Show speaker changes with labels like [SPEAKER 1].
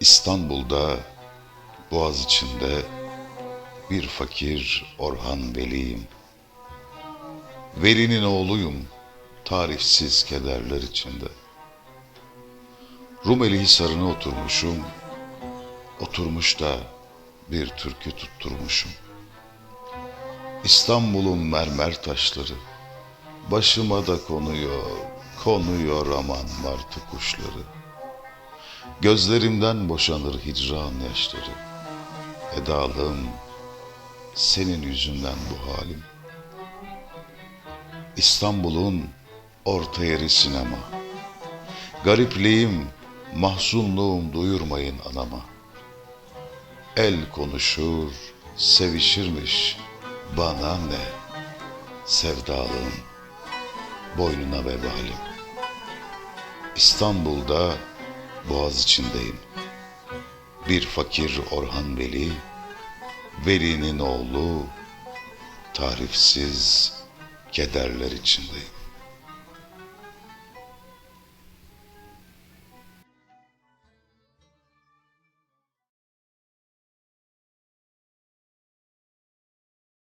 [SPEAKER 1] İstanbul'da, Boğaz içinde bir fakir Orhan Veli'yim. Veli'nin oğluyum, tarifsiz kederler içinde. Rumeli Hisarı'na oturmuşum, oturmuş da bir türkü tutturmuşum. İstanbul'un mermer taşları, başıma da konuyor, konuyor aman martı kuşları. Gözlerimden boşanır hicran yaşları. Edalım, senin yüzünden bu halim. İstanbul'un orta yeri sinema. Garipliğim, mahzunluğum duyurmayın anama. El konuşur, sevişirmiş, bana ne? Sevdalım, boynuna vebalim. İstanbul'da Boğaz içindeyim. Bir fakir Orhan Veli, Veli'nin oğlu, tarifsiz kederler içindeyim.